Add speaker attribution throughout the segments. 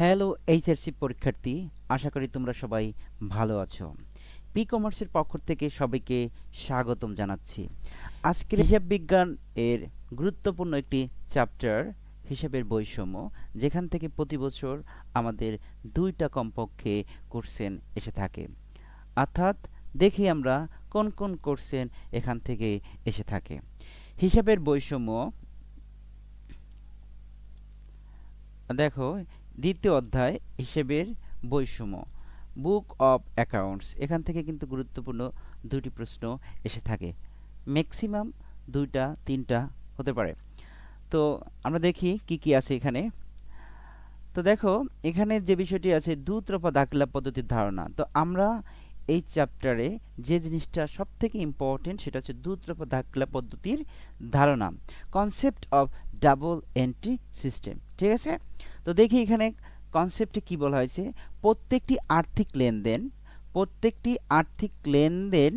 Speaker 1: Hello HRC পরীক্ষার্থী, আশা করি তোমরা সবাই ভালো আছো। পি কমার্সের পক্ষ থেকে সবাইকে স্বাগতম জানাচ্ছি। আজকের হিসাব বিজ্ঞান এর গুরুত্বপূর্ণ একটি চ্যাপ্টার হিসাবের বৈষম্য, যেখান থেকে প্রতি বছর আমাদের দুইটা কমপক্ষে কোর্সেন এসে থাকে। অর্থাৎ দেখি আমরা কোন কোন কোর্সেন এখান থেকে এসে থাকে। হিসাবের বৈষম্য, দেখো দ্বিতীয় অধ্যায় হিসেবের বৈষম্য, বুক অফ অ্যাকাউন্টস। এখান থেকে কিন্তু গুরুত্বপূর্ণ দুটি প্রশ্ন এসে থাকে। ম্যাক্সিমাম দুইটা, তিনটা হতে পারে। তো আমরা দেখি কি কি আছে এখানে। তো দেখো, এখানে যে বিষয়টি আছে দুতরফা দাখিলা পদ্ধতির ধারণা। তো আমরা এই চ্যাপ্টারে যে জিনিসটা সব থেকে ইম্পর্টেন্ট সেটা হচ্ছে দুতরফা দাখিলা পদ্ধতির ধারণা। Concept of double entry system ঠিক আছে? তো দেখি এখানে কনসেপ্টে কি বলা হয়েছে? প্রত্যেকটি আর্থিক লেনদেন, প্রত্যেকটি আর্থিক লেনদেন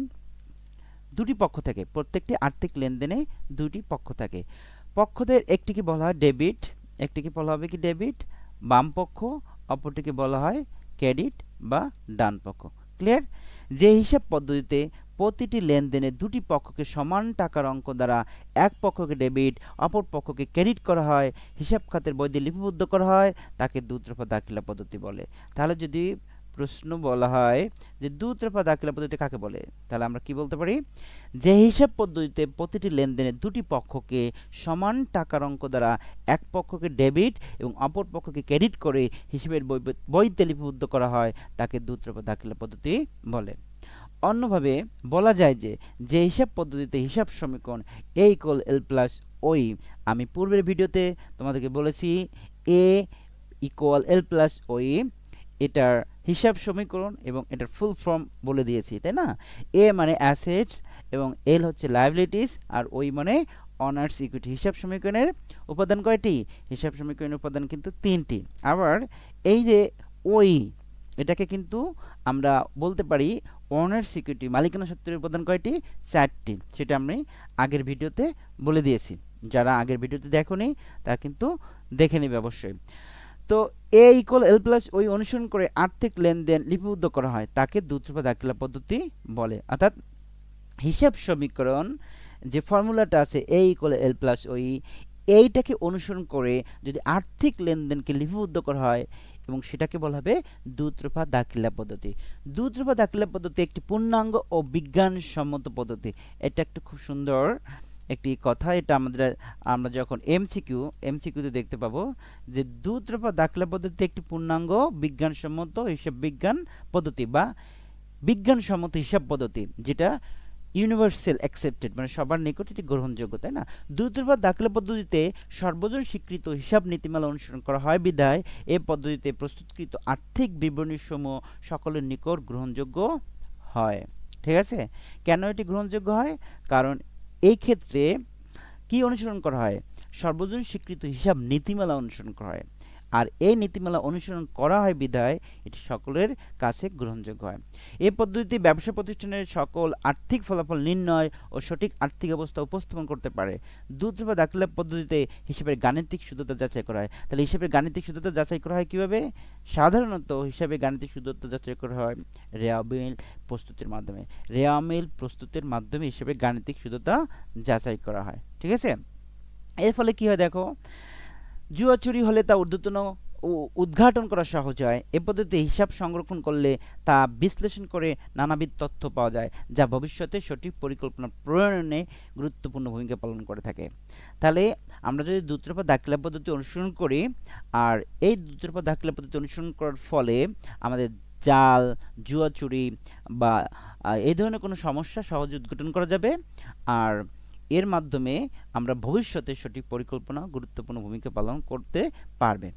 Speaker 1: দুটি পক্ষ থাকে। প্রত্যেকটি আর্থিক লেনদেনে দুটি পক্ষ থাকে। পক্ষদের একটিকে বলা হয় ডেবিট একটিকে বলা হবে কি ডেবিট বাম পক্ষ, অপরটিকে বলা হয় ক্রেডিট বা ডান পক্ষ। ক্লিয়ার যে হিসাব পদ্ধতিতে প্রতিটি লেনদেনে দুটি পক্ষকে সমান টাকার অঙ্ক দ্বারা এক পক্ষকে ডেবিট, অপর পক্ষকে ক্রেডিট করা হয়। হিসাব খাতের বই লিপিবদ্ধ করা হয়, তাকে দুতরফা দাখিলা পদ্ধতি বলে। তাহলে যদি প্রশ্ন বলা হয় যে দুতরফা দাখিলা পদ্ধতি কাকে বলে, তাহলে আমরা কি বলতে পারি? যে হিসাব পদ্ধতিতে প্রতিটি লেনদেনে দুটি পক্ষকে সমান টাকার অঙ্ক দ্বারা এক পক্ষকে ডেবিট এবং অপর পক্ষকে ক্রেডিট করে হিসেবের বই বইতে লিপিবদ্ধ করা হয়, তাকে দুতরফা দাখিলা পদ্ধতি বলে। অন্যভাবে বলা যায় যে যে হিসাব পদ্ধতিতে হিসাব সমীকরণ এ ইকুয়াল এল প্লাস ওই, আমি পূর্বের ভিডিওতে তোমাদেরকে বলেছি এ ইকুয়াল এল প্লাস ওই, এটার হিসাব সমীকরণ এবং এটার ফুল ফর্ম বলে দিয়েছি, তাই না? এ মানে অ্যাসেটস এবং এল হচ্ছে লাইবিলিটিস আর ওই মানে অনার্স ইকুইটি হিসাব সমীকরণের উপাদান কয়টি? হিসাব সমীকরণের উপাদান কিন্তু তিনটি। আবার এই যে ওই, এটাকে কিন্তু আমরা বলতে পারি অনার সিকিউরিটি মালিকানা সত্ত্বের উপাদান কয়টি? চারটি। সেটা আমি আগের ভিডিওতে বলে দিয়েছি। যারা আগের ভিডিওতে দেখোনি, তারা কিন্তু দেখে নেবে অবশ্যই। তো এ ইকুয়াল এল প্লাস ওই অনুসরণ করে আর্থিক লেনদেন লিপিবদ্ধ করা হয়, তাকে দুত্রপা দাখিলা পদ্ধতি বলে। অর্থাৎ হিসাব সমীকরণ যে ফর্মুলাটা আছে এ ইকুয়াল এল প্লাস ওই এইটাকে অনুসরণ করে যদি আর্থিক লেনদেনকে লিপিবদ্ধ করা হয় এবং সেটাকে বলা হবে দুত্রফা দাখিলা পদ্ধতি। দুত্রফা দাখিলা পদ্ধতি একটি পূর্ণাঙ্গ ও বিজ্ঞানসম্মত পদ্ধতি। এটা একটা খুব সুন্দর একটি কথা। এটা আমাদের, আমরা যখন এমসিকিউ এমসিকিউতে দেখতে পাবো যে দুত্রফা দাখিলা পদ্ধতি একটি পূর্ণাঙ্গ, বিজ্ঞানসম্মত হিসাব বিজ্ঞান পদ্ধতি বা বিজ্ঞানসম্মত হিসাব পদ্ধতি, যেটা ইউনিভার্সাল অ্যাকসেপ্টেড মানে সবার নিকট এটি গ্রহণযোগ্য, তাই না? দুতরফা দাখিলা পদ্ধতিতে সর্বজন স্বীকৃত হিসাব নীতিমালা অনুসরণ করা হয়, বিধায় এ পদ্ধতিতে প্রস্তুতকৃত আর্থিক বিবরণীসমূহ সকলের নিকট গ্রহণযোগ্য হয়। ঠিক আছে? কেন এটি গ্রহণযোগ্য হয়? কারণ এই ক্ষেত্রে কি অনুসরণ করা হয়? সর্বজন স্বীকৃত হিসাব নীতিমালা অনুসরণ করা হয়। আর এই নীতিমালা অনুসরণ করা হয় বিধায় এটি সকলের কাছে গ্রহণযোগ্য হয়। এই পদ্ধতিতে ব্যবসা প্রতিষ্ঠানের সকল আর্থিক ফলাফল নির্ণয় ও সঠিক আর্থিক অবস্থা উপস্থাপন করতে পারে। দুধরূপা দাখিলা পদ্ধতিতে হিসেবের গাণিতিক শুদ্ধতা যাচাই করা হয়। তাহলে হিসেবের গাণিতিক শুদ্ধতা যাচাই করা হয় কীভাবে? সাধারণত হিসাবে গাণিতিক শুদ্ধতা যাচাই করা হয় রেয়ামিল প্রস্তুতির মাধ্যমে। রেয়ামিল প্রস্তুতির মাধ্যমে হিসেবে গাণিতিক শুদ্ধতা যাচাই করা হয়। ঠিক আছে? এর ফলে কি হয় দেখো? জুয়া চুরি হলে তা ঊর্ধ্বতন উদ্ঘাটন করা সহজ হয়। এ পদ্ধতিতে হিসাব সংরক্ষণ করলে তা বিশ্লেষণ করে নানাবিধ তথ্য পাওয়া যায়, যা ভবিষ্যতে সঠিক পরিকল্পনা প্রণয়নে গুরুত্বপূর্ণ ভূমিকা পালন করে থাকে। তাহলে আমরা যদি দুতরফা দাখিলা পদ্ধতি অনুসরণ করি, আর এই দুতরফা দাখিলা পদ্ধতি অনুসরণ করার ফলে আমাদের জাল জুয়া চুরি বা এই ধরনের কোনো সমস্যা সহজে উদ্ঘাটন করা যাবে। আর এর মাধ্যমে আমরা ভবিষ্যতে সঠিক পরিকল্পনা, গুরুত্বপূর্ণ ভূমিকা পালন করতে পারবে।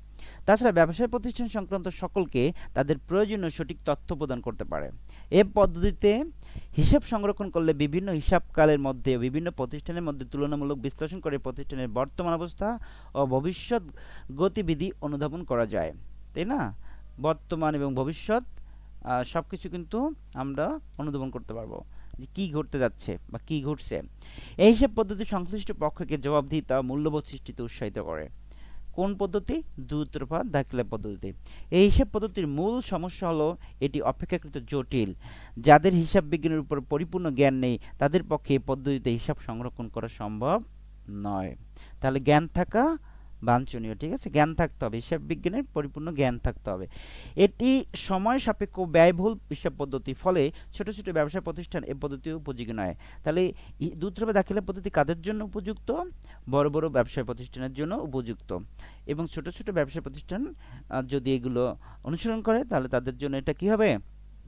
Speaker 1: তাছাড়া ব্যবসায় প্রতিষ্ঠান সংক্রান্ত সকলকে তাদের প্রয়োজনীয় সঠিক তথ্য প্রদান করতে পারে। এ পদ্ধতিতে হিসাব সংরক্ষণ করলে বিভিন্ন হিসাবকালের মধ্যে, বিভিন্ন প্রতিষ্ঠানের মধ্যে তুলনামূলক বিশ্লেষণ করে প্রতিষ্ঠানের বর্তমান অবস্থা ও ভবিষ্যৎ গতিবিধি অনুধাবন করা যায়। তাই না? বর্তমান এবং ভবিষ্যৎ সব কিছু কিন্তু আমরা অনুধাবন করতে পারব। যে কী ঘটতে যাচ্ছে বা কী ঘটছে। এই হিসাব পদ্ধতি সংশ্লিষ্ট পক্ষকে জবাবদিহিতা মূল্যবোধ সৃষ্টিতে উৎসাহিত করে। কোন পদ্ধতি? দুতরফা দাখিলা পদ্ধতি। এই হিসাব পদ্ধতির মূল সমস্যা হলো এটি অপেক্ষাকৃত জটিল। যাদের হিসাব বিজ্ঞানের উপর পরিপূর্ণ জ্ঞান নেই, তাদের পক্ষে এই পদ্ধতিতে হিসাব সংরক্ষণ করা সম্ভব নয়। তাহলে জ্ঞান থাকা বাঞ্ছনীয়, ঠিক আছে? জ্ঞান থাকতে হবে, হিসাব বিজ্ঞানের পরিপূর্ণ জ্ঞান থাকতে হবে। এটি সময় সাপেক্ষ ব্যয়বহুল হিসাব পদ্ধতি, ফলে ছোট ছোট ব্যবসা প্রতিষ্ঠান এই পদ্ধতি উপযোগী নয়। তাহলে দুধরবা দাখিলা পদ্ধতি কাদের জন্য উপযুক্ত? বড় বড় ব্যবসা প্রতিষ্ঠানের জন্য উপযুক্ত। এবং ছোট ছোট ব্যবসা প্রতিষ্ঠান যদি এগুলো অনুসরণ করে, তাহলে তাদের জন্য এটা কি হবে?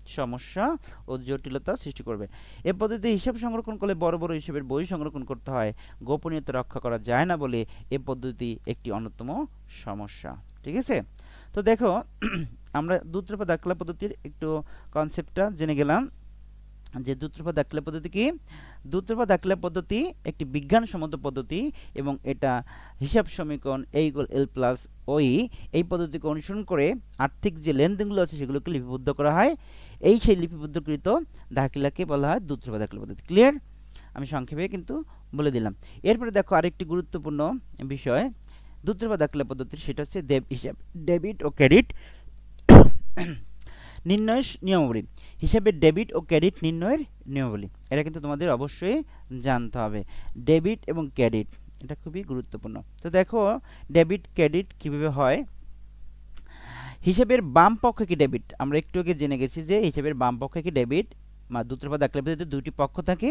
Speaker 1: সমস্যা ও জটিলতা সৃষ্টি করবে। এ পদ্ধতিতে হিসাব সংরক্ষণ করলে বড় বড় হিসাবের বই সংরক্ষণ করতে হয়। গোপনীয়তা রক্ষা করা যায় না বলে এ পদ্ধতি একটি অন্যতম সমস্যা। ঠিক আছে? তো দেখো, আমরা দুত্রপা দাখলা পদ্ধতির একটু কনসেপ্টটা জেনে গেলাম। যে দুত্রপা দাখলা পদ্ধতি কি? দুত্রপা দাখলা পদ্ধতি একটি বিজ্ঞানসম্মত পদ্ধতি এবং এটা হিসাব সমীকরণ এ ইকুয়াল এল প্লাস ওই এই পদ্ধতিকে অনুসরণ করে আর্থিক যে লেনদেনগুলো আছে সেগুলোকে লিপিবদ্ধ করা হয়। এই সেই লিপিবদ্ধকৃত দাখিলাকে বলা হয় দুত্রপা দাখলা পদ্ধতি। ক্লিয়ার আমি সংক্ষেপে কিন্তু বলে দিলাম। এরপরে দেখো আরেকটি গুরুত্বপূর্ণ বিষয়। দুত্রপা দাখলা পদ্ধতি সেটা হচ্ছে দেব হিসাব, ডেবিট ও ক্রেডিট নির্ণয়ের নিয়মাবলী। হিসাবে ডেবিট ও ক্রেডিট নির্ণয়ের নিয়মাবলী। এটা কিন্তু তোমাদের অবশ্যই জানতে হবে। ডেবিট এবং ক্রেডিট, এটা খুবই গুরুত্বপূর্ণ। তো দেখো, ডেবিট, ক্রেডিট কীভাবে হয়? হিসাবের বাম পক্ষে কি ডেবিট? আমরা একটু আগে জেনে গেছি যে হিসাবের বাম পক্ষে কি ডেবিট? মা দুত্রপা দাখলা পদ্ধতিতে দুটি পক্ষ থাকে।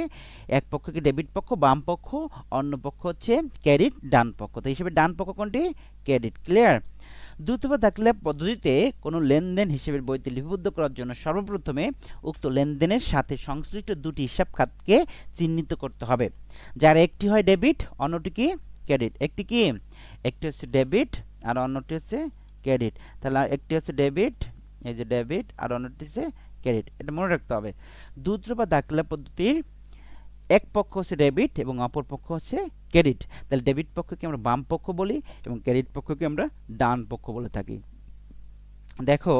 Speaker 1: এক পক্ষ কি ডেবিট পক্ষ, বাম পক্ষ, অন্য পক্ষ হচ্ছে ক্রেডিট, ডান পক্ষ। তো হিসেবে ডান পক্ষ কোনটি? Credit, clear? দ্রুতপা দাখলা পদ্ধতিতে কোনো লেনদেন হিসেবের বইতে লিপিবদ্ধ করার জন্য সর্বপ্রথমে উক্ত লেনদেনের সাথে সংশ্লিষ্ট দুটি হিসাব খাতকে চিহ্নিত করতে হবে। যার একটি হয় ডেবিট, অন্যটি কি ক্রেডিট। একটি কি? একটি হচ্ছে ডেবিট আর অন্যটি হচ্ছে ক্রেডিট। তাহলে একটি হচ্ছে ডেবিট, এই যে ডেবিট, আর অন্যটি হচ্ছে ক্রেডিট। এটা মনে রাখতে হবে। দ্রুতপা দাখলা পদ্ধতির এক পক্ষ হচ্ছে ডেবিট এবং অপর পক্ষ হচ্ছে ক্রেডিট। তাহলে ডেবিট পক্ষকে আমরা বাম পক্ষ বলি এবং ক্রেডিট পক্ষকে আমরা ডান পক্ষ বলে থাকি। দেখো,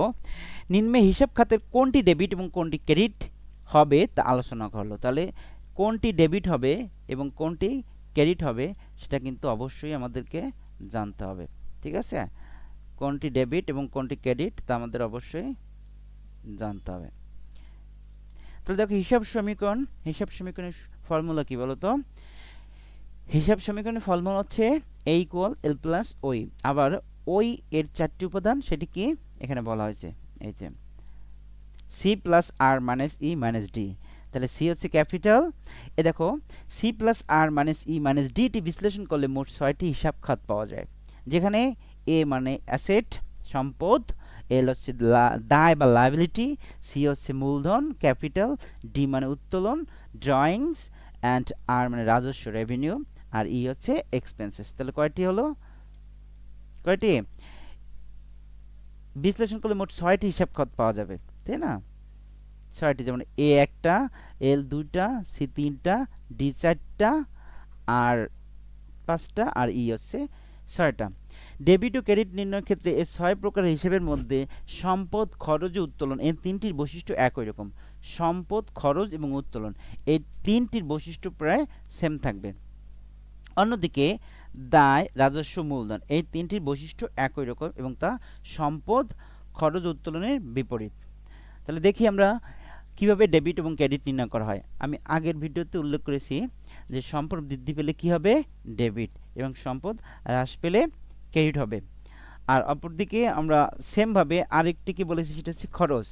Speaker 1: নিম্নে হিসাব খাতের কোনটি ডেবিট এবং কোনটি ক্রেডিট হবে তা আলোচনা করল। তাহলে কোনটি ডেবিট হবে এবং কোনটি ক্রেডিট হবে সেটা কিন্তু অবশ্যই আমাদেরকে জানতে হবে। ঠিক আছে? কোনটি ডেবিট এবং কোনটি ক্রেডিট তা আমাদের অবশ্যই জানতে হবে। তাহলে দেখো, হিসাব সমীকরণ, হিসাব সমীকরণের ফর্মুলা কি বলতো? হিসাব সমীকরণের ফর্মুলা হচ্ছে এ ইকুয়াল এল প্লাস ওই আবার ওই এর চারটি উপাদান সেটি কি? এখানে বলা হয়েছে, এই যে C plus R minus E minus D তাহলে সি হচ্ছে ক্যাপিটাল। এ দেখো C plus R minus E minus D T বিশ্লেষণ করলে মোট ছয়টি হিসাব খাত পাওয়া যায়। যেখানে এ মানে অ্যাসেট, সম্পদ, এল হচ্ছে দায় বা লাইবিলিটি সি হচ্ছে মূলধন, ক্যাপিটাল, ডি মানে উত্তোলন ড্রয়িংস অ্যান্ড আর মানে রাজস্ব রেভিনিউ আর ই হচ্ছে এক্সপেন্সেস তাহলে কয়টি হলো? কয়টি? বিশ্লেষণ করলে মোট ছয়টি হিসাব খাত পাওয়া যাবে, তাই না? ছয়টি, যেমন এ একটা, এল দুইটা, সি তিনটা, ডি চারটা, আর পাঁচটা, আর ই হচ্ছে ছয়টা। ডেবিট ও ক্রেডিট নির্ণয়ের ক্ষেত্রে এই ছয় প্রকার হিসেবের মধ্যে সম্পদ, খরচ ও উত্তোলন এই তিনটির বৈশিষ্ট্য একই রকম। সম্পদ, খরচ এবং উত্তোলন এই তিনটির বৈশিষ্ট্য প্রায় সেম থাকবে। অন্যদিকে দায়, রাজস্ব, মূলধন এই তিনটির বৈশিষ্ট্য একই রকম এবং তা সম্পদ, খরচ উত্তোলনের বিপরীত। তাহলে দেখি আমরা কীভাবে ডেবিট এবং ক্রেডিট নির্ণয় করা হয়। আমি আগের ভিডিওতে উল্লেখ করেছি যে সম্পদ বৃদ্ধি পেলে কি হবে? ডেবিট এবং সম্পদ হ্রাস পেলে ক্রেডিট হবে। আর অপরদিকে আমরা সেমভাবে আরেকটি কি বলেছি, সেটা হচ্ছে খরচ।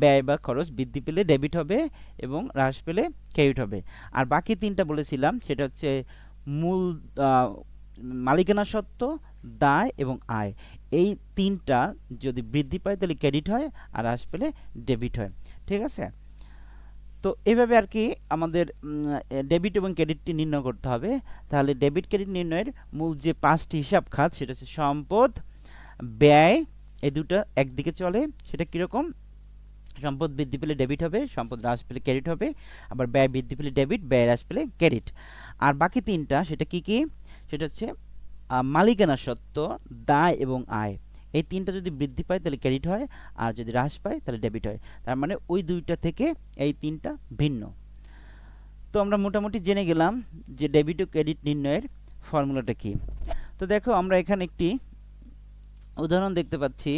Speaker 1: ব্যয় বা খরচ বৃদ্ধি পেলে ডেবিট হবে এবং হ্রাস পেলে ক্রেডিট হবে। আর বাকি তিনটা বলেছিলাম, সেটা হচ্ছে মূল মালিকানা সত্ত্ব, দায় এবং আয়। এই তিনটা যদি বৃদ্ধি পায় তাহলে ক্রেডিট হয়, আর হ্রাস পেলে ডেবিট হয়। ঠিক আছে? তো এইভাবে আর কি আমাদের ডেবিট এবং ক্রেডিটটি নির্ণয় করতে হবে। তাহলে ডেবিট ক্রেডিট নির্ণয়ের মূল যে পাঁচটি হিসাব খাত, সেটা হচ্ছে সম্পদ, ব্যয়, এই দুটো একদিকে চলে। সেটা কীরকম? সম্পদ বৃদ্ধি পেলে ডেবিট হবে, সম্পদ হ্রাস পেলে ক্রেডিট হবে, আবার ব্যয় বৃদ্ধি পেলে ডেবিট ব্যয় হ্রাস পেলে ক্রেডিট আর বাকি তিনটা, সেটা কি কি? সেটা হচ্ছে মালিকানা সত্ত্ব, দায় এবং আয়। এই তিনটা যদি বৃদ্ধি পায়, তাহলে ক্রেডিট হয়, আর যদি হ্রাস পায়, তাহলে ডেবিট হয়। তার মানে ওই দুইটা থেকে এই তিনটা ভিন্ন। তো আমরা মোটামুটি জেনে গেলাম যে ডেবিট ও ক্রেডিট নির্ণয়ের ফর্মুলাটা কি। তো দেখো, আমরা এখানে একটি উদাহরণ দেখতে পাচ্ছি।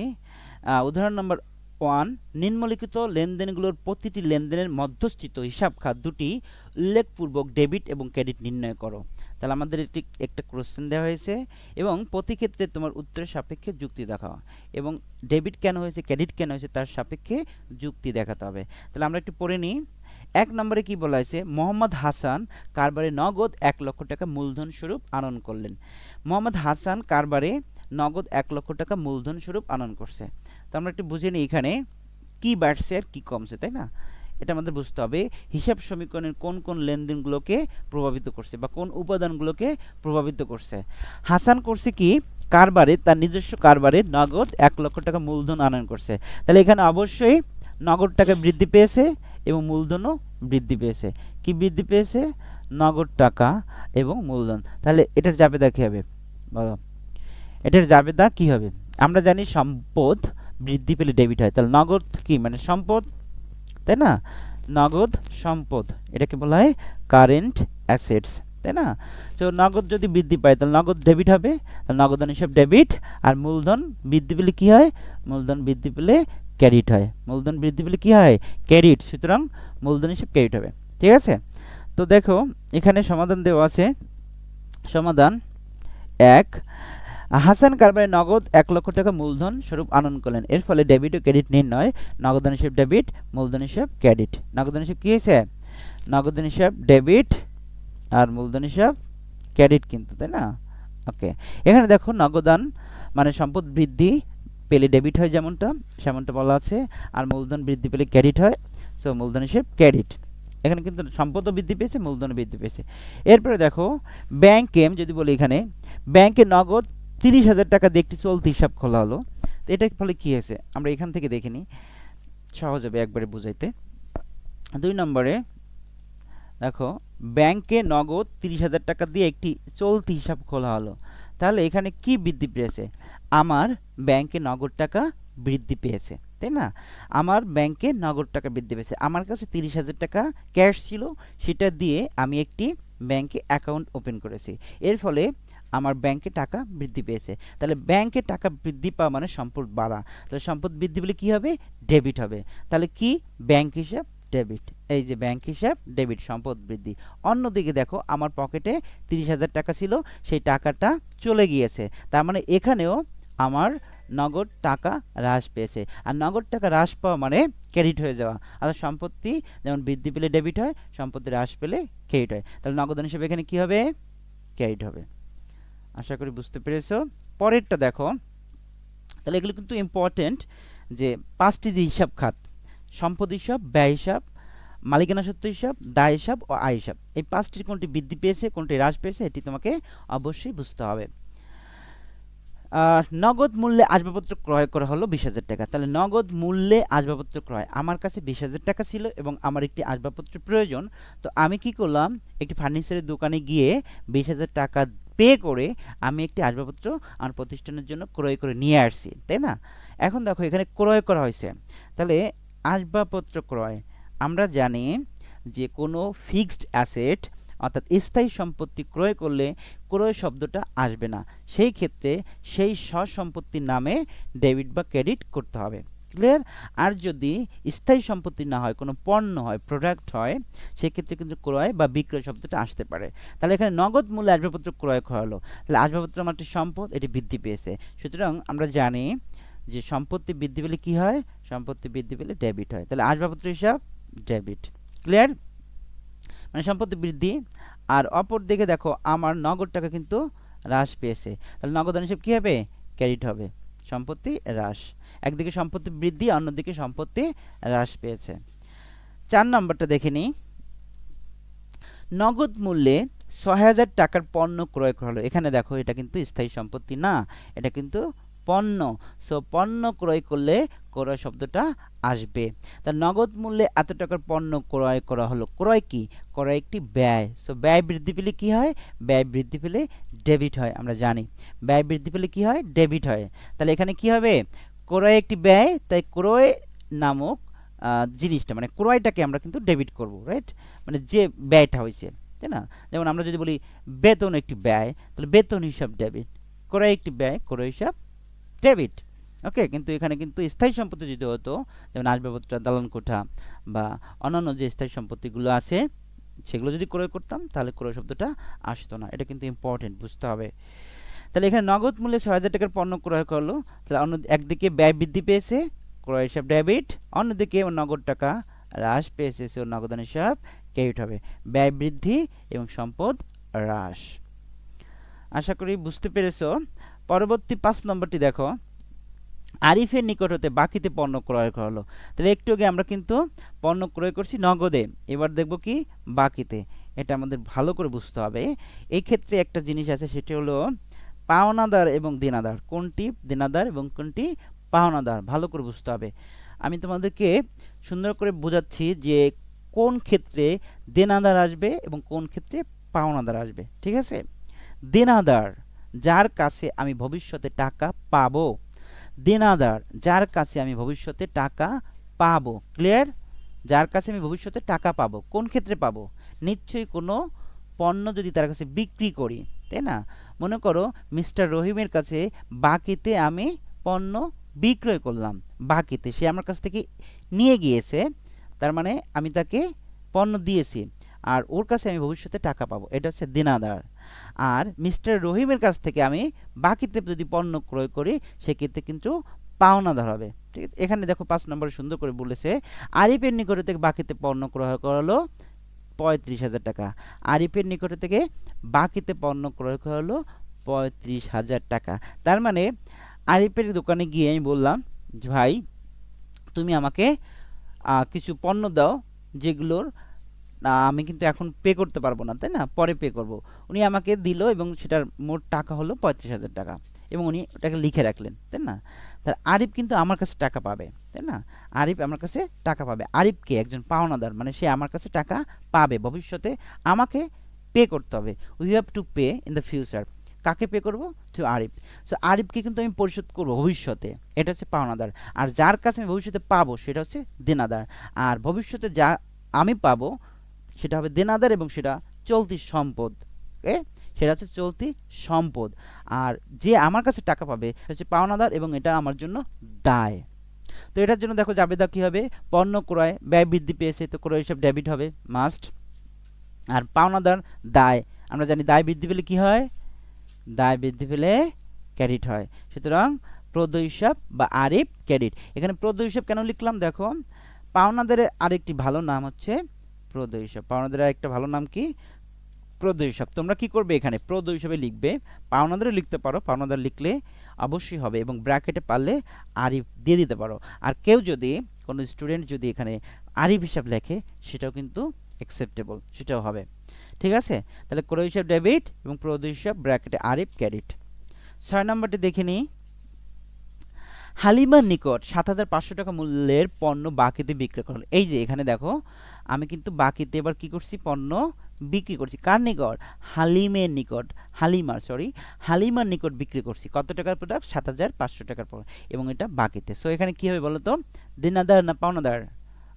Speaker 1: উদাহরণ নম্বর ওয়ান নিম্নলিখিত লেনদেনগুলোর প্রতিটি লেনদেনের মধ্যস্থিত হিসাব খাত দুটি উল্লেখপূর্বক ডেবিট এবং ক্রেডিট নির্ণয় করো। তাহলে আমাদের একটি, একটা কোশ্চেন দেওয়া হয়েছে এবং প্রতি ক্ষেত্রে তোমার উত্তরের সাপেক্ষে যুক্তি দেখাও এবং ডেবিট কেন হয়েছে, ক্রেডিট কেন হয়েছে তার সাপেক্ষে যুক্তি দেখাতে হবে। তাহলে আমরা একটু পড়ে নিই। এক নম্বরে কি বলা হয়েছে? মোহাম্মদ হাসান কারবারে নগদ এক লক্ষ টাকা মূলধন স্বরূপ আনয়ন করলেন। মোহাম্মদ হাসান কারবারে নগদ এক লক্ষ টাকা মূলধন স্বরূপ আনয়ন করছে। তো আমরা একটু বুঝে নিই এখানে কি বাড়ছে আর কি কমছে, তাই না? এটা আমাদের বুঝতে হবে, হিসাব সমীকরণের কোন কোন লেনদেনগুলোকে প্রভাবিত করছে বা কোন উপাদানগুলোকে প্রভাবিত করছে। হাসান করছে কি, কারবারে, তার নিজস্ব কারবারে নগদ এক লক্ষ টাকা মূলধন আনয়ন করছে। তাহলে এখানে অবশ্যই নগদ টাকা বৃদ্ধি পেয়েছে এবং মূলধনও বৃদ্ধি পেয়েছে। কি বৃদ্ধি পেয়েছে? নগদ টাকা এবং মূলধন। তাহলে এটার জাবেদা কী হবে। এটার জাবেদা কি হবে? আমরা জানি সম্পদ বৃদ্ধি পেলে ডেবিট হয়। তাহলে নগদ কি? মানে সম্পদ, তাই না? নগদ সম্পদ, এটাকে বলা হয় কারেন্ট অ্যাসেটস তাই না? তো নগদ যদি বৃদ্ধি পায়, তাহলে নগদ ডেবিট হবে। তাহলে নগদন হিসাব ডেবিট আর মূলধন বৃদ্ধি পেলে কি হয়? মূলধন বৃদ্ধি পেলে ক্যারিট হয়। মূলধন বৃদ্ধি পেলে কি হয়? ক্যারিট সুতরাং মূলধন হিসাব ক্যারিট হবে। ঠিক আছে? তো দেখো, এখানে সমাধান দেওয়া আছে। সমাধান এক হাসান কারবারে নগদ এক লক্ষ টাকা মূলধন স্বরূপ আনয়ন করলেন। এর ফলে ডেবিট ও ক্রেডিট নির্ণয় নগদান হিসেব ডেবিট মূলধন হিসেব ক্রেডিট নগদান হিসেব কী হয়েছে? নগদান হিসাব ডেবিট আর মূলধন হিসাব ক্রেডিট কিন্তু, তাই না? ওকে এখানে দেখো নগদান মানে সম্পদ বৃদ্ধি পেলে ডেবিট হয় যেমনটা, সেমনটা বলা আছে। আর মূলধন বৃদ্ধি পেলে ক্রেডিট হয় সো মূলধন হিসেব ক্রেডিট এখানে কিন্তু সম্পদও বৃদ্ধি পেয়েছে, মূলধনও বৃদ্ধি পেয়েছে। এরপরে দেখো ব্যাংকে যদি বলি এখানে ব্যাংকে নগদ তিরিশ হাজার টাকা দিয়ে একটি চলতি হিসাব খোলা হলো। তো এটার ফলে কী হয়েছে? আমরা এখান থেকে দেখে নিই। সহজ হবে একবারে বুঝাইতে। দুই নম্বরে, দেখো, ব্যাংকে নগদ তিরিশ হাজার টাকা দিয়ে একটি চলতি হিসাব খোলা হলো। তাহলে এখানে কি বৃদ্ধি পেয়েছে? আমার ব্যাংকে নগদ টাকা বৃদ্ধি পেয়েছে, তাই না? আমার ব্যাংকে নগদ টাকা বৃদ্ধি পেয়েছে। আমার কাছে তিরিশ হাজার টাকা ক্যাশ ছিল, সেটা দিয়ে আমি একটি ব্যাংকে অ্যাকাউন্ট ওপেন করেছি। এর ফলে আমার ব্যাংকে টাকা বৃদ্ধি পেয়েছে। তাহলে ব্যাংকে টাকা বৃদ্ধি পাওয়া মানে সম্পদ বাড়া। তাহলে সম্পদ বৃদ্ধি পেলে কী হবে? ডেবিট হবে। তাহলে কি? ব্যাংক হিসাব ডেবিট এই যে ব্যাংক হিসাব ডেবিট সম্পদ বৃদ্ধি। অন্যদিকে দেখো, আমার পকেটে তিরিশ হাজার টাকা ছিল, সেই টাকাটা চলে গিয়েছে। তার মানে এখানেও আমার নগদ টাকা হ্রাস পেয়েছে। আর নগদ টাকা হ্রাস পাওয়া মানে ক্রেডিট হয়ে যাওয়া। আর সম্পত্তি যেমন বৃদ্ধি পেলে ডেবিট হয়, সম্পত্তি হ্রাস পেলে ক্রেডিট হয়। তাহলে নগদান হিসেবে এখানে কি হবে? ক্রেডিট হবে। আশা করি বুঝতে পেরেছ। পরেরটা দেখো। তাহলে এগুলো কিন্তু ইম্পর্টেন্ট যে পাঁচটি যে হিসাব খাত, সম্পদ হিসাব, ব্যয় হিসাব মালিকানা সত্ত্ব হিসাব, দায় হিসাব ও আয় হিসাব। এই পাঁচটির কোনটি বৃদ্ধি পেয়েছে, কোনটি হ্রাস পেয়েছে, এটি তোমাকে অবশ্যই বুঝতে হবে। নগদ মূল্যে আসবাবপত্র ক্রয় করা হলো বিশ হাজার টাকা। তাহলে নগদ মূল্যে আসবাবপত্র ক্রয়। আমার কাছে বিশ হাজার টাকা ছিল এবং আমার একটি আসবাবপত্র প্রয়োজন। তো আমি কি করলাম, একটি ফার্নিচারের দোকানে গিয়ে বিশ হাজার টাকা পে করে আমি একটি আসবাবপত্র আমার প্রতিষ্ঠানের জন্য ক্রয় করে নিয়ে আসছি, তাই না? এখন দেখো এখানে ক্রয় করা হয়েছে। তাহলে আসবাবপত্র ক্রয়, আমরা জানি যে কোনো ফিক্সড অ্যাসেট অর্থাৎ স্থায়ী সম্পত্তি ক্রয় করলে ক্রয় শব্দটা আসবে না। সেই ক্ষেত্রে সেই সম্পত্তির নামে ডেবিট বা ক্রেডিট করতে হবে। ক্লিয়ার আর যদি স্থায়ী সম্পত্তি না হয়, কোনো পণ্য হয় প্রোডাক্ট হয়, সেক্ষেত্রে কিন্তু ক্রয় বা বিক্রয় শব্দটা আসতে পারে। তাহলে এখানে নগদ মূল্যে আসবাবপত্র ক্রয় করা হলো তাহলে আসবাবপত্র আমার একটি সম্পদ, এটি বৃদ্ধি পেয়েছে। সুতরাং আমরা জানি যে সম্পত্তি বৃদ্ধি পেলে কি হয়? সম্পত্তি বৃদ্ধি পেলে ডেবিট হয়। তাহলে আসবাবপত্র হিসাব ডেবিট ক্লিয়ার মানে সম্পত্তি বৃদ্ধি। আর অপর দিকে দেখো, আমার নগদ টাকা কিন্তু হ্রাস পেয়েছে। তাহলে নগদান হিসেব কী হবে? ক্রেডিট হবে। সম্পত্তি হ্রাস। একদিকে সম্পত্তি বৃদ্ধি, অন্যদিকে সম্পত্তি হ্রাস পেয়েছে। চার নম্বরটা দেখে নিই। নগদ মূল্যে ছয় হাজার টাকার পণ্য ক্রয় করা হলো। এখানে দেখো, এটা কিন্তু স্থায়ী সম্পত্তি না, এটা কিন্তু পণ্য। সো পণ্য ক্রয় করলে ক্রয় শব্দটা আসবে। তা নগদ মূল্যে এত টাকার পণ্য ক্রয় করা হলো, ক্রয় কি? ক্রয় একটি ব্যয়। সো ব্যয় বৃদ্ধি পেলে কি হয়? ব্যয় বৃদ্ধি পেলে ডেবিট হয়, আমরা জানি। ব্যয় বৃদ্ধি পেলে কি হয়? ডেবিট হয়। তাহলে এখানে কি হবে? ক্রয় একটি ব্যয়, তাই ক্রয় নামক জিনিসটা মানে ক্রয়টাকে আমরা কিন্তু ডেবিট করব রাইট মানে যে ব্যয়টা হয়েছে, তাই না? যেমন আমরা যদি বলি বেতন একটি ব্যয়, তাহলে বেতন হিসাব ডেবিট ক্রয় একটি ব্যয়, ক্রয় হিসাব ডেবিট ওকে কিন্তু এখানে কিন্তু স্থায়ী সম্পত্তি যদি হতো, যেমন আসবাবপত্র দালান কোঠা বা অন্যান্য যে স্থায়ী সম্পত্তিগুলো আছে, সেগুলো যদি ক্রয় করতাম, তাহলে ক্রয় শব্দটা আসতো না। এটা কিন্তু ইম্পর্টেন্ট বুঝতে হবে। তাহলে এখানে নগদ মূল্যে ছয় হাজার টাকার পণ্য ক্রয় করল। তাহলে অন্য একদিকে ব্যয় বৃদ্ধি পেয়েছে, ক্রয় হিসাব ডেবিট অন্যদিকে নগদ টাকা হ্রাস পেয়েছে, সে নগদান হিসাব ক্রেডিট হবে। ব্যয় বৃদ্ধি এবং সম্পদ হ্রাস। আশা করি বুঝতে পেরেছ। পরবর্তী পাঁচ নম্বরটি দেখো। আরিফের নিকট হতে বাকিতে পণ্য ক্রয় করা হলো তাহলে একটু আগে আমরা কিন্তু পণ্য ক্রয় করছি নগদে, এবার দেখব কি? বাকিতে। এটা আমাদের ভালো করে বুঝতে হবে। এই ক্ষেত্রে একটা জিনিস আছে, সেটি হলো পাওনাদার এবং দেনাদার। কোনটি? দেনাদার এবং কোনটি? পাওনাদার। ভালো করে বুঝতে হবে। আমি তোমাদেরকে সুন্দর করে বোঝাচ্ছি যে কোন ক্ষেত্রে দেনাদার আসবে এবং কোন ক্ষেত্রে পাওনাদার আসবে। ঠিক আছে? দেনাদার, যার কাছে আমি ভবিষ্যতে টাকা পাবো। দেনাদার, যার কাছে আমি ভবিষ্যতে টাকা পাবো। ক্লিয়ার যার কাছে আমি ভবিষ্যতে টাকা পাবো। কোন ক্ষেত্রে পাবো? নিশ্চয়ই কোনো পণ্য যদি তার কাছে বিক্রি করি, তাই না? মনে করো মিস্টার রহিমের কাছে বাকিতে আমি পণ্য বিক্রয় করলাম, বাকিতে সে আমার কাছ থেকে নিয়ে গিয়েছে, তার মানে আমি তাকে পণ্য দিয়েছি, আর ওর কাছে আমি ভবিষ্যতে টাকা পাবো, এটা হচ্ছে দেনাদার। আর মিস্টার রহিমের কাছ থেকে আমি বাকিতে যদি পণ্য ক্রয় করি, সেক্ষেত্রে কিন্তু পাওনাদার হবে। ঠিক আছে? এখানে দেখো পাঁচ নম্বরে সুন্দর করে বলেছে, আরিফের নিকট থেকে বাকিতে পণ্য ক্রয় করালো পঁয়ত্রিশ হাজার টাকা। আরিফের নিকট থেকে বাকিতে পণ্য ক্রয় করা হলো পঁয়ত্রিশ হাজার টাকা। তার মানে আরিফের দোকানে গিয়ে আমি বললাম, ভাই, তুমি আমাকে কিছু পণ্য দাও যেগুলোর আমি কিন্তু এখন পে করতে পারব না। তাই না? পরে পে করব। উনি আমাকে দিল এবং সেটার মোট টাকা হলো পঁয়ত্রিশ হাজার টাকা। এবং উনি ওটাকে লিখে রাখলেন, তাই না? তার আরিফ কিন্তু আমার কাছে টাকা পাবে, তাই না? আরিফ আমার কাছে টাকা পাবে। আরিফকে একজন পাওনাদার মানে সে আমার কাছে টাকা পাবে। ভবিষ্যতে আমাকে পে করতে হবে। We have to pay in the future কাকে পে করব? টু আরিফ। সো আরিফকে কিন্তু আমি পরিশোধ করব ভবিষ্যতে। এটা হচ্ছে পাওনাদার। আর যার কাছে আমি ভবিষ্যতে পাবো, সেটা হচ্ছে দেনাদার। আর ভবিষ্যতে যা আমি পাবো, সেটা হবে দেনাদার এবং সেটা চলতি সম্পদ। ওকে সেটা হচ্ছে চলতি সম্পদ। আর যে আমার কাছে টাকা পাবে হচ্ছে পাওনাদার এবং এটা আমার জন্য দায়। তো এটার জন্য দেখো জাবেদা কী হবে? পণ্য ক্রয়, ব্যয় বৃদ্ধি পেয়েছে, তো ক্রয় হিসাব ডেবিট হবে মাস্ট আর পাওনাদার দায়, আমরা জানি দায় বৃদ্ধি পেলে কি হয়? দায় বৃদ্ধি পেলে ক্রেডিট হয়। সুতরাং প্রদ হিসাব বা আরিফ ক্রেডিট এখানে প্রদ হিসাব কেন লিখলাম? দেখো, পাওনাদারের আরেকটি ভালো নাম হচ্ছে প্রদ হিসাব। পাওনাদারের আরেকটা ভালো নাম কি? প্রদ হিসাব। তোমরা কি করবে এখানে? প্রদ হিসাবে লিখবে, পাওনাদারে লিখতে পারো, পাওনাদার লিখলে অবশ্যই হবে এবং ব্র্যাকেটে পারলে আরিফ দিয়ে দিতে পারো। আর কেউ যদি, কোনো স্টুডেন্ট যদি এখানে আরিফ হিসাব লেখে, সেটাও কিন্তু অ্যাকসেপ্টেবল সেটাও হবে। ঠিক আছে? তাহলে ক্রয় হিসাব ডেবিট এবং প্রদ হিসাব ব্র্যাকেটে আরিফ ক্রেডিট ছয় নম্বরটি দেখে নিই। হালিমার নিকট সাত হাজার পাঁচশো টাকা মূল্যের পণ্য বাকিতে বিক্রি করল এই যে এখানে দেখো, আমি কিন্তু বাকিতে এবার কি করছি? পণ্য বিক্রি করছি। কার নিকট? হালিমের নিকট। হালিমার সরি হালিমার নিকট বিক্রি করছি। কত টাকার প্রোডাক্ট সাত হাজার পাঁচশো টাকার প্রোডাক্ট এবং এটা বাকিতে। সো এখানে কী হবে বলো তো দেনাদার না পাওনাদার?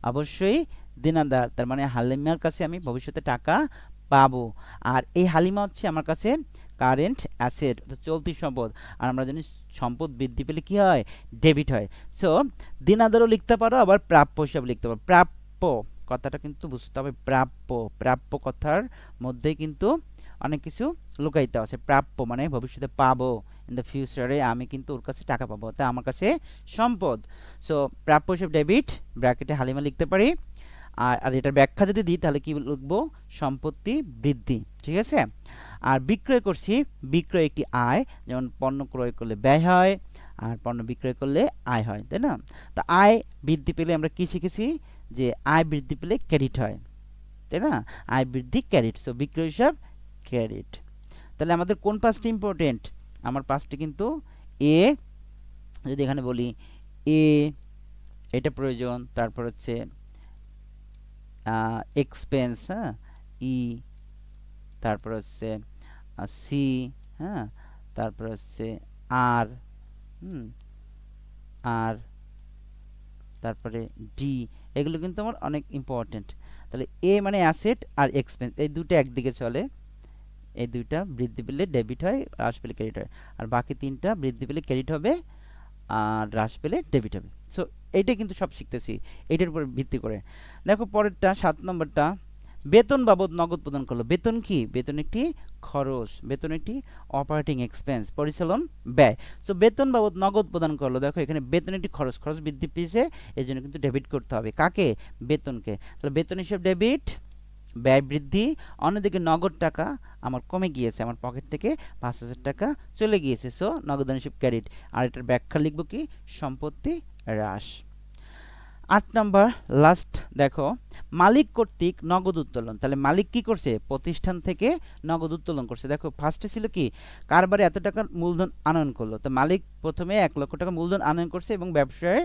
Speaker 1: অবশ্যই দিনাদার। তার মানে হালিমার কাছে আমি ভবিষ্যতে টাকা পাবো। আর এই হালিমা হচ্ছে আমার কাছে কারেন্ট অ্যাসেট চলতি সম্পদ। আর আমরা জানি সম্পদ বৃদ্ধি পেলে কী হয়? ডেবিট হয়। সো দিনাদারও লিখতে পারো, আবার প্রাপ্য হিসাবে লিখতে পারো। প্রাপ্য। কথাটা কিন্তু বুঝতে হবে। প্রাপ্য প্রাপ্য কথার মধ্যে কিন্তু অনেক কিছু লুকাইতে আছে প্রাপ্য মানে ভবিষ্যতে পাবো। ইন দ্য ফিউচারে আমি কিন্তু ওর কাছে টাকা পাবো। তা আমার কাছে সম্পদ। সো প্রাপ্য হিসেবে ডেবিট ব্র্যাকেটে হালিমা লিখতে পারি। আর আর এটার ব্যাখ্যা যদি দিই, তাহলে কি লিখব? সম্পত্তি বৃদ্ধি। ঠিক আছে? আর বিক্রয় করছি। বিক্রয় একটি আয়। যেমন পণ্য ক্রয় করলে ব্যয় হয়। আর পণ্য বিক্রয় করলে আয় হয়। তাই না? তো আয় বৃদ্ধি পেলে আমরা কি শিখেছি? যে আয় বৃদ্ধি পেলে ক্রেডিট হয়, তাই না? আয় বৃদ্ধি, ক্রেডিট। সো বিক্রয় হিসাব, ক্রেডিট। তাহলে আমাদের কোন পাঁচটি ইম্পর্টেন্ট আমার পাঁচটি কিন্তু এ যদি এখানে বলি এ এটা প্রয়োজন। তারপর হচ্ছে এক্সপেন্স হ্যাঁ? ই তারপর হচ্ছে সি হ্যাঁ? তারপর হচ্ছে আর হুম? আর তারপরে ডি এগুলো কিন্তু আমার অনেক ইম্পর্টেন্ট তাহলে এ মানে অ্যাসেট আর এক্সপেন্স এই দুটো একদিকে চলে। এই দুইটা বৃদ্ধি পেলে ডেবিট হয়, হ্রাস পেলে ক্রেডিট হয়। আর বাকি তিনটা বৃদ্ধি পেলে ক্রেডিট হবে, আর হ্রাস পেলে ডেবিট হবে। সো এইটা কিন্তু সব শিখতেছি, এইটার উপর ভিত্তি করে। দেখো পরেরটা, সাত নম্বরটা। বেতন বাবদ নগদ প্রদান করল। বেতন কি? বেতন একটি খরচ, বেতন একটি অপারেটিং এক্সপেন্স পরিচালন ব্যয়। সো বেতন বাবদ নগদ প্রদান করল। দেখো, এখানে বেতন একটি খরচ খরচ বৃদ্ধি পেয়েছে এই জন্য কিন্তু ডেবিট করতে হবে। কাকে? বেতনকে। তাহলে বেতন হিসেব ডেবিট ব্যয় বৃদ্ধি, অন্যদিকে নগদ টাকা আমার কমে গিয়েছে, আমার পকেট থেকে পাঁচ হাজার টাকা চলে গিয়েছে। সো নগদান হিসেব ক্রেডিট আর এটার ব্যাখ্যা লিখব কি? সম্পত্তি হ্রাস। আট নাম্বার লাস্ট দেখো, মালিক কর্তৃক নগদ উত্তোলন। তাহলে মালিক কি করছে? প্রতিষ্ঠান থেকে নগদ উত্তোলন করছে। দেখো ফার্স্টে ছিল কি? কারবারে এত টাকার মূলধন আনয়ন করল। তো মালিক প্রথমে এক লক্ষ টাকা মূলধন আনয়ন করছে এবং ব্যবসায়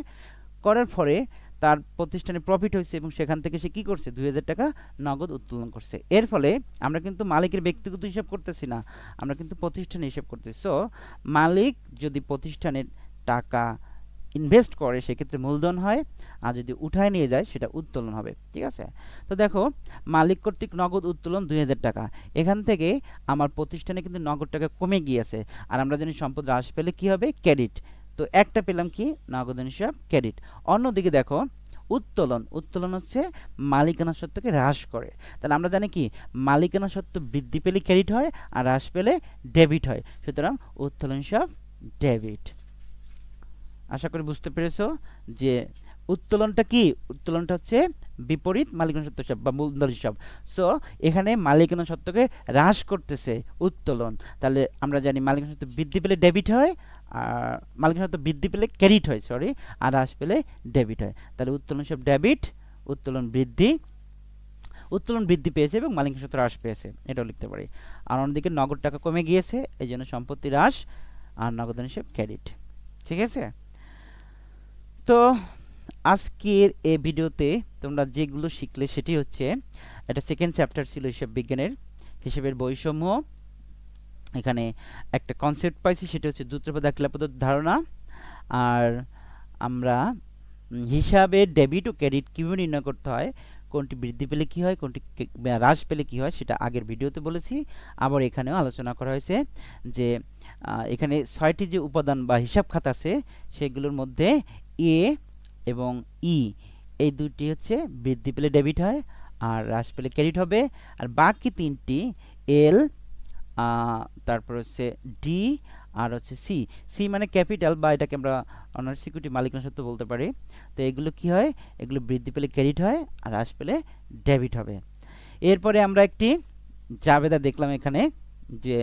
Speaker 1: করার পরে তার প্রতিষ্ঠানে প্রফিট হয়েছে এবং সেখান থেকে সে কি করছে? দুই হাজার টাকা নগদ উত্তোলন করছে। এর ফলে আমরা কিন্তু মালিকের ব্যক্তিগত হিসাব করতেছি না। আমরা কিন্তু প্রতিষ্ঠানে হিসাব করতেছি। সো মালিক যদি প্রতিষ্ঠানের টাকা ইনভেস্ট করে সেক্ষেত্রে মূলধন হয়, আর যদি উঠায় নিয়ে যায় সেটা উত্তোলন হবে, ঠিক আছে? তো দেখো, মালিক কর্তৃক নগদ উত্তোলন দুই হাজার টাকা। এখান থেকে আমার প্রতিষ্ঠানে কিন্তু নগদ টাকা কমে গিয়েছে, আর আমরা জানি সম্পদ হ্রাস পেলে কি হবে? ক্রেডিট। তো একটা পেলাম কি? নগদ হিসাব ক্রেডিট। অন্যদিকে দেখো, উত্তোলন। উত্তোলন হচ্ছে মালিকানা সত্ত্বকে হ্রাস করে। তাহলে আমরা জানি কি? মালিকানা সত্ত্ব বৃদ্ধি পেলে ক্রেডিট হয়, আর হ্রাস পেলে ডেবিট হয়। সুতরাং উত্তোলন হিসাব ডেবিট। আশা করি বুঝতে পেরেছ যে উত্তোলনটা কি? উত্তোলনটা হচ্ছে বিপরীত মালিকানা সত্ত্ব হিসাব বা মূলধন হিসাব। সো এখানে মালিকানা সত্ত্বকে হ্রাস করতেছে উত্তোলন। তাহলে আমরা জানি মালিকানা সত্ত্ব বৃদ্ধি পেলে ডেবিট হয়, আর মালিকানা সত্ত্ব বৃদ্ধি পেলে ক্রেডিট হয় সরি আর হ্রাস পেলে ডেবিট হয়। তাহলে উত্তোলন হিসাব ডেবিট উত্তোলন বৃদ্ধি উত্তোলন বৃদ্ধি পেয়েছে এবং মালিকানা সত্ত্ব হ্রাস পেয়েছে, এটাও লিখতে পারি। আর অন্যদিকে নগদ টাকা কমে গিয়েছে, এই জন্য সম্পত্তি হ্রাস, আর নগদান হিসেব ক্রেডিট ঠিক আছে? তো আজকের এই ভিডিওতে তোমরা যেগুলো শিখলে সেটি হচ্ছে এটা সেকেন্ড চ্যাপ্টার ছিল হিসাব বিজ্ঞানের, হিসেবের বৈষম্য। এখানে একটা কনসেপ্ট পাইছি, সেটা হচ্ছে দ্রুতপদ দাখিলাপদ ধারণা। আর আমরা হিসাবে ডেবিট ও ক্রেডিট কীভাবে নির্ণয় করতে হয়, কোনটি বৃদ্ধি পেলে কি হয়, কোনটি হ্রাস পেলে কি হয়, সেটা আগের ভিডিওতে বলেছি। আবার এখানেও আলোচনা করা হয়েছে যে এখানে ছয়টি যে উপাদান বা হিসাব খাত আছে, সেগুলোর মধ্যে এ এবং ই এই দুটি হচ্ছে বৃদ্ধি পেলে ডেবিট হয় আর হ্রাস পেলে ক্রেডিট হবে। আর বাকি তিনটি এল তারপর হচ্ছে ডি আর হচ্ছে সি সি মানে ক্যাপিটাল বা এটাকে আমরা অনার সিকিউরিটি মালিকানা সত্ত্ব বলতে পারি। তো এগুলো কি হয়? এগুলো বৃদ্ধি পেলে ক্রেডিট হয় আর হ্রাস পেলে ডেবিট হবে। এরপরে আমরা একটি জাবেদা দেখলাম এখানে যে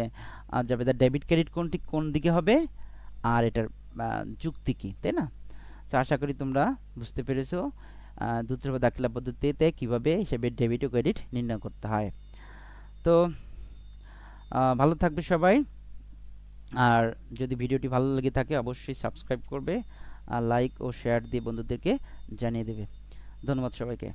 Speaker 1: জাবেদা ডেবিট ক্রেডিট কোনটি কোন দিকে হবে? আর এটার যুক্তি কি, তাই না? তো আশা করি তোমরা বুঝতে পেরেছ দ্রুতভাবে দাখিলা পদ্ধতিতে কীভাবে হিসেবে ডেবিট ও ক্রেডিট নির্ণয় করতে হয়। তো ভালো থাকবে সবাই। আর যদি ভিডিওটি ভালো লেগে থাকে, অবশ্যই সাবস্ক্রাইব করবে, আর লাইক ও শেয়ার দিয়ে বন্ধুদেরকে জানিয়ে দেবে। ধন্যবাদ সবাইকে।